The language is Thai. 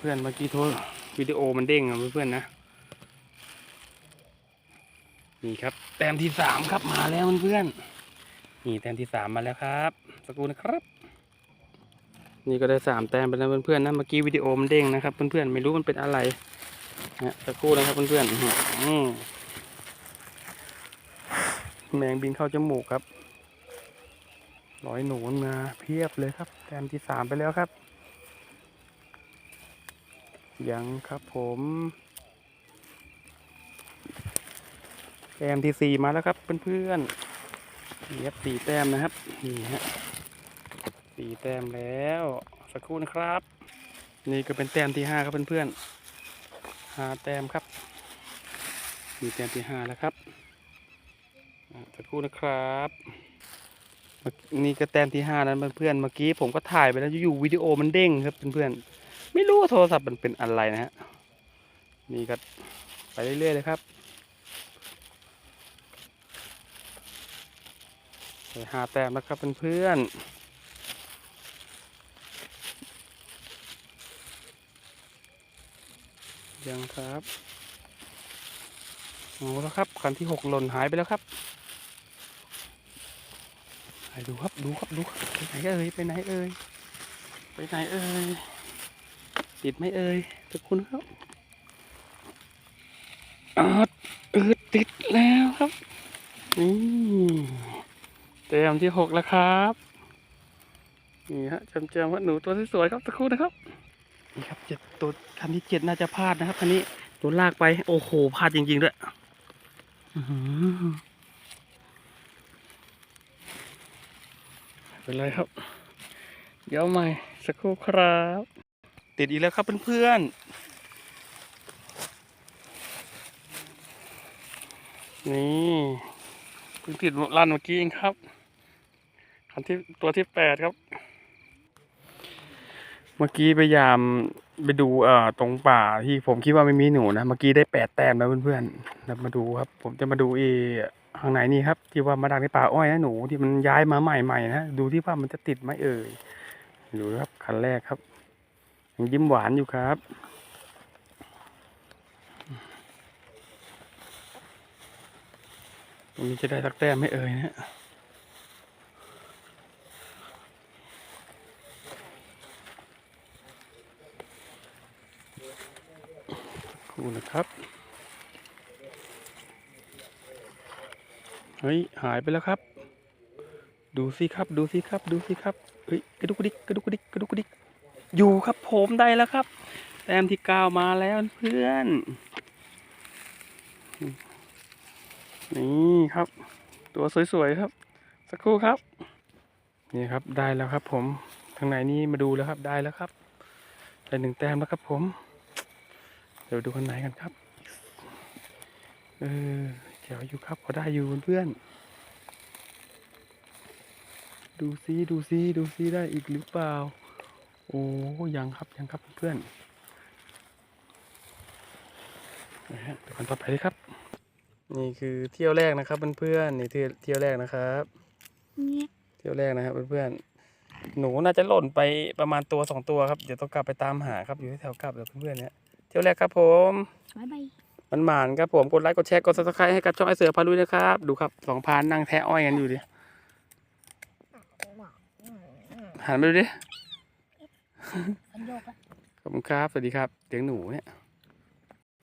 เพื่อนเมื่อกี้โทษวิดีโอมันเด้งอะเพื่อนนะ นี่ครับ แต้มที่สามครับมาแล้วเพื่อนนี่แต้มที่สามมาแล้วครับ สกูนะครับ นี่ก็ได้สามแต้มไปแล้วเพื่อนๆนะเมื่อกี้วิดีโอมันเด้งนะครับ เพื่อนๆไม่รู้มันเป็นอะไรนะสกูนะครับเพื่อนๆอื้อหือแมงบินเข้าจมูกครับร้อยหนูมาเพียบเลยครับ แต้มที่สามไปแล้วครับ ยังครับผมแต้มที่สี่มาแล้วครับเพื่อนๆนี่ครับสี่แต้มนะครับนี่ฮะสี่แต้มแล้วสักครู่นะครับ นี่ก็เป็นแต้มที่ห้าครับเพื่อนๆห้าแต้มครับ มีแต้มที่ห้าแล้วครับสักครู่นะครับนี่ก็แต้มที่ห้านั้นเพื่อนๆเมื่อกี้ผมก็ถ่ายไปแล้วอยู่วิดีโอมันเด้งครับเพื่อนๆ ไม่รู้ว่าโทรศัพท์มันเป็นอะไรนะฮะ นี่ก็ไปเรื่อยๆเลยครับไปหาแต้มแล้วครับเพื่อนๆยังครับโอ้แล้วครับคันที่หกหล่นหายไปแล้วครับดูครับดูครับดูครับไปไหนเอ่ยไปไหนเอ่ยไปไหนเอ่ย ติดไหมเอ่ยทุกคนครับอดอืดติดแล้วครับนี่เต็มที่หกแล้วครับนี่ฮะจำเจมว่าหนูตัวสวยครับสักครู่นะครับนี่ครับเจ็ดตัวคันที่เจ็ดน่าจะพลาดนะครับคันนี้ตัวลากไป โอ้โหพลาดจริงๆด้วยอื้อหือไปเลยครับ เดี๋ยวใหม่สักครู่ครับ ติดอีกแล้วครับเพื่อนๆ นี่เพิ่งติดลั่นเมื่อกี้เองครับคันที่ตัวที่แปดครับ เมื่อกี้พยายามไปดูเอ่อตรงป่าที่ผมคิดว่าไม่มีหนูนะ เมื่อกี้ได้แปดแต้มแล้วเพื่อนๆแล้วมาดูครับ ผมจะมาดูอีข้างไหนนี่ครับ ที่ว่ามาดักในป่าอ้อยนะหนูที่มันย้ายมาใหม่ๆนะ ดูที่ว่ามันจะติดไหมเอ่ยดูครับคันแรกครับ ยังยิ้มหวานอยู่ครับตรงนี้จะได้สักแต้มไหม่เอ่ยนะครูนะครับ เฮ้ย หายไปแล้วครับ ดูสิครับ ดูสิครับ ดูสิครับ เฮ้ย กระดุกกระดิกกระดุกกระดิกกระดุกกระดิก อยู่ครับผมได้แล้วครับ แต้มที่เก้ามาแล้วเพื่อน นี่ครับ ตัวสวยๆครับ สักครู่ครับ นี่ครับได้แล้วครับ ผมทางไหนนี่มาดูแล้วครับได้แล้วครับได้หนึ่งแต้มแล้วครับผม เดี๋ยวดูข้างในกันครับเออเจ๋วอยู่ครับพอได้อยู่เพื่อนดูซิดูซิดูซิได้อีกหรือเปล่า โอ้ยังครับยังครับเพื่อนนะฮะเดี๋ยวกันต่อไปเลยครับ นี่คือเที่ยวแรกนะครับเพื่อนๆนี่เที่ยวเที่ยวแรกนะครับเนี่ยเที่ยวแรกนะครับเพื่อนๆหนูน่าจะหล่นไปประมาณตัวสองตัวครับเดี๋ยวต้องกลับไปตามหาครับอยู่ที่แถวกลับเดี๋ยวเพื่อนๆเนี่ยเที่ยวแรกครับผมบายบายมันหมานครับผมกดไลค์กดแชร์กดซับสไครต์ให้กับช่องไอเสือพาลุยนะครับดูครับสองพานนั่งแทะอ้อยกันอยู่ดิหันไปดูดิมันโยกอะ ขอบคุณครับ สวัสดีครับเลี้ยงหนูเนี่ย